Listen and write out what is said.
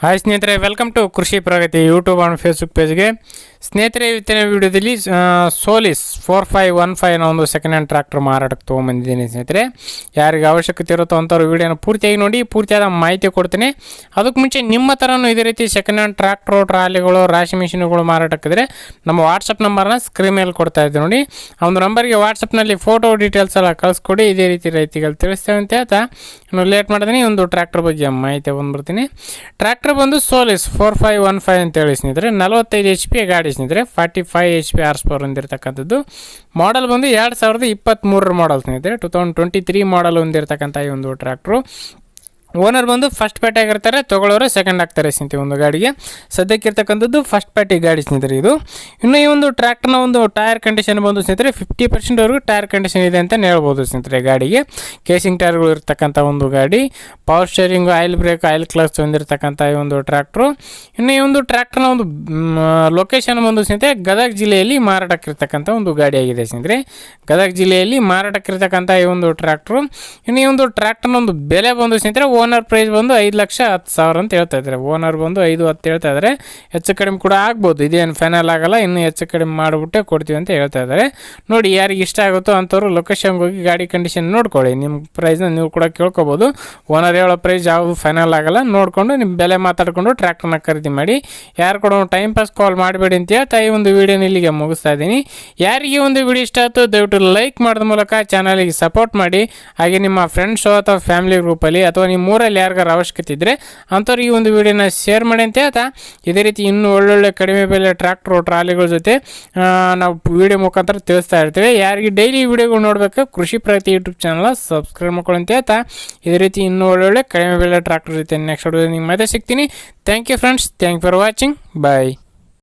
Hi ಸ್ನೇಹಿತರೆ welcome to Krishi Pragati YouTube and Facebook ಪೇಜ್ಗೆ ಸ್ನೇಹಿತರೆ, ಇವತ್ತಿನ ವಿಡಿಯೋದಲ್ಲಿ Solis four five one five ಅನ್ನೋ ಒಂದು ಸೆಕೆಂಡ್ ಹ್ಯಾಂಡ್ ಟ್ರ್ಯಾಕ್ಟರ್ ಮಾರಾಟಕ್ಕೆ ತೊಗೊಂಬಂದಿದ್ದೀನಿ ಸ್ನೇಹಿತರೆ. ಯಾರಿಗೆ ಅವಶ್ಯಕತೆ ಇರುತ್ತೋ ಅಂಥವ್ರು ವಿಡಿಯೋನ ಪೂರ್ತಿಯಾಗಿ ನೋಡಿ, ಪೂರ್ತಿಯಾದ ಮಾಹಿತಿ ಕೊಡ್ತೀನಿ. ಅದಕ್ಕೆ ಮುಂಚೆ ನಿಮ್ಮ ಥರನೂ ಇದೇ ರೀತಿ ಸೆಕೆಂಡ್ ಹ್ಯಾಂಡ್ ಟ್ರ್ಯಾಕ್ಟ್ರು ಟ್ರಾಲಿಗಳು, ರಾಶಿ ಮಿಷಿನ್ಗಳು ಮಾರಾಟಕ್ಕಿದ್ರೆ ನಮ್ಮ ವಾಟ್ಸಪ್ ನಂಬರ್ನ ಸ್ಕ್ರೀನ್ ಮೇಲೆ ಕೊಡ್ತಾ ಇದ್ದೀನಿ ನೋಡಿ. ಆ ಒಂದು ನಂಬರ್ಗೆ ವಾಟ್ಸಪ್ನಲ್ಲಿ ಫೋಟೋ ಡೀಟೇಲ್ಸ್ ಎಲ್ಲ ಕಳಿಸ್ಕೊಡಿ, ಇದೇ ರೀತಿ ರೈತಿಗಳು ತಿಳಿಸ್ತೇವೆ ಅಂತ ಹೇಳ್ತಾ. ಇನ್ನು ಲೇಟ್ ಮಾಡ್ತೀನಿ ಒಂದು ಟ್ರ್ಯಾಕ್ಟರ್ ಬಗ್ಗೆ ಮಾಹಿತಿ ಬಂದುಬಿಡ್ತೀನಿ ಟ್ರ್ಯಾಕ್ಟರ್ ಬಂದು Solis four five one five ಅಂತ ಸ್ನೇಹಿತರೆ, ನಲವತ್ತೈದು ಎಚ್ ಪಿ ಗಾಡಿ ಸ್ನೇಹಿತರೆ, forty five H P horse power ಹೊಂದಿರತಕ್ಕಂಥದ್ದು. Model ಬಂದು ಎರಡು ಸಾವಿರದ ಇಪ್ಪತ್ತ್ಮೂರರ ಮಾಡಲ್ ಸ್ನೇಹಿತರೆ two thousand twenty three model ಹೊಂದಿರತಕ್ಕಂಥ ಈ ಒಂದು ಟ್ರ್ಯಾಕ್ಟ್ರು. ಓನರ್ ಬಂದು ಫಸ್ಟ್ ಪ್ಯಾಟಿ ಆಗಿರ್ತಾರೆ, ತೊಗೊಳ್ಳೋರು ಸೆಕೆಂಡ್ ಆಗ್ತಾರೆ ಸ್ನೇಹಿತರೆ ಒಂದು ಗಾಡಿಗೆ. ಸದ್ಯಕ್ಕಿರ್ತಕ್ಕಂಥದ್ದು ಫಸ್ಟ್ ಪ್ಯಾಟಿ ಗಾಡಿ ಸ್ನೇಹಿತರೆ ಇದು. ಇನ್ನು ಈ ಒಂದು ಟ್ರ್ಯಾಕ್ಟರ್ನ ಒಂದು ಟೈರ್ ಕಂಡೀಷನ್ ಬಂದು ಸ್ನೇಹಿತರೆ ಫಿಫ್ಟಿ ಪರ್ಸೆಂಟ್ವರೆಗೂ ಟೈರ್ ಕಂಡೀಷನ್ ಇದೆ ಅಂತ ಹೇಳ್ಬೋದು ಸ್ನೇಹಿತರೆ ಗಾಡಿಗೆ. ಕೇಸಿಂಗ್ ಟೈರ್ಗಳು ಇರ್ತಕ್ಕಂಥ ಒಂದು ಗಾಡಿ power steering oil brake oil clutch ಹೊಂದಿರತಕ್ಕಂಥ ಈ ಒಂದು ಟ್ರ್ಯಾಕ್ಟ್ರು ಇನ್ನು ಈ ಒಂದು ಟ್ರ್ಯಾಕ್ಟರ್ನ ಒಂದು ಲೊಕೇಶನ್ ಬಂದು ಸ್ನೇಹಿತರೆ, ಗದಗ ಜಿಲ್ಲೆಯಲ್ಲಿ ಮಾರಾಟಕ್ಕಿರ್ತಕ್ಕಂಥ ಒಂದು ಗಾಡಿಯಾಗಿದೆ ಸ್ನೇಹಿತರೆ. ಗದಗ ಜಿಲ್ಲೆಯಲ್ಲಿ ಮಾರಾಟಕ್ಕಿರ್ತಕ್ಕಂಥ ಈ ಒಂದು ಟ್ರ್ಯಾಕ್ಟ್ರು ಇನ್ನು ಈ ಒಂದು ಟ್ರ್ಯಾಕ್ಟರ್ನ ಒಂದು ಬೆಲೆ ಬಂದು ಸ್ನೇಹಿತರೆ ಓನರ್ ಪ್ರೈಸ್ ಬಂದು ಐದು ಲಕ್ಷ ಹತ್ತು ಸಾವಿರ ಅಂತ ಹೇಳ್ತಾ ಇದ್ದಾರೆ. ಓನರ್ ಬಂದು ಐದು ಹತ್ತು ಹೇಳ್ತಾ ಇದ್ದಾರೆ. ಹೆಚ್ಚು ಕಡಿಮೆ ಕೂಡ ಆಗ್ಬೋದು. ಇದೇನು ಫೈನಲ್ ಆಗಲ್ಲ, ಇನ್ನೂ ಹೆಚ್ಚು ಕಡಿಮೆ ಮಾಡಿಬಿಟ್ಟೆ ಕೊಡ್ತೀವಿ ಅಂತ ಹೇಳ್ತಾ ಇದ್ದಾರೆ. ನೋಡಿ, ಯಾರಿಗೆ ಇಷ್ಟ ಆಗುತ್ತೋ ಅಂಥವ್ರು ಲೊಕೇಶನ್ಗೆ ಹೋಗಿ ಗಾಡಿ ಕಂಡೀಷನ್ ನೋಡ್ಕೊಳ್ಳಿ. ನಿಮ್ಮ ಪ್ರೈಸ್ನ ನೀವು ಕೂಡ ಕೇಳ್ಕೊಬೋದು. ಓನರ್ ಹೇಳೋ ಪ್ರೈಸ್ ಯಾವುದು ಫೈನಲ್ ಆಗಲ್ಲ. ನೋಡಿಕೊಂಡು ನಿಮ್ಮ ಬೆಲೆ ಮಾತಾಡಿಕೊಂಡು ಟ್ರ್ಯಾಕ್ಟರ್ನ ಖರೀದಿ ಮಾಡಿ. ಯಾರು ಕೂಡ ಟೈಮ್ ಪಾಸ್ ಕಾಲ್ ಮಾಡಬೇಡಿ ಅಂತ ಹೇಳ್ತಾ ಈ ಒಂದು ವಿಡಿಯೋನ ಇಲ್ಲಿಗೆ ಮುಗಿಸ್ತಾ ಇದ್ದೀನಿ. ಯಾರಿಗೆ ಒಂದು ವಿಡಿಯೋ ಇಷ್ಟ ಆಯಿತು ದಯವಿಟ್ಟು ಲೈಕ್ ಮಾಡಿದ ಮೂಲಕ ಚಾನಲಿಗೆ ಸಪೋರ್ಟ್ ಮಾಡಿ. ಹಾಗೆ ನಿಮ್ಮ ಫ್ರೆಂಡ್ಸು ಅಥವಾ ಫ್ಯಾಮಿಲಿ ಗ್ರೂಪಲ್ಲಿ ಅಥವಾ ನಿಮ್ಮ ಊರಲ್ಲಿ ಯಾರಿಗಾರು ಅವಶ್ಯಕತೆ ಇದ್ದರೆ ಅಂಥವ್ರು ಈ ಒಂದು ವಿಡಿಯೋನ ಶೇರ್ ಮಾಡಿ ಅಂತ. ಹೇಳ್ತಾ ಇದೇ ರೀತಿ ಇನ್ನೂ ಒಳ್ಳೊಳ್ಳೆ ಕಡಿಮೆ ಬೆಲೆ ಟ್ರ್ಯಾಕ್ಟ್ರು ಟ್ರಾಲಿಗಳ ಜೊತೆ ನಾವು ವಿಡಿಯೋ ಮುಖಾಂತರ ತಿಳಿಸ್ತಾ ಇರ್ತೇವೆ. ಯಾರಿಗೆ ಡೈಲಿ ವಿಡಿಯೋಗಳು ನೋಡಬೇಕು, ಕೃಷಿ ಪ್ರಗತಿ ಯೂಟ್ಯೂಬ್ ಚಾನಲ್ ಸಬ್ಸ್ಕ್ರೈಬ್ ಮಾಡ್ಕೊಳ್ಳಿ ಅಂತ. ಹೇಳ್ತಾ ಇದೇ ರೀತಿ ಇನ್ನೂ ಒಳ್ಳೊಳ್ಳೆ ಕಡಿಮೆ ಬೆಲೆ ಟ್ರ್ಯಾಕ್ಟ್ರ್ ಜೊತೆ ನೆಕ್ಸ್ಟ್ ನಿಮ್ಗೆ ಮತ್ತೆ ಸಿಗ್ತೀನಿ. Thank you friends thank for watching bye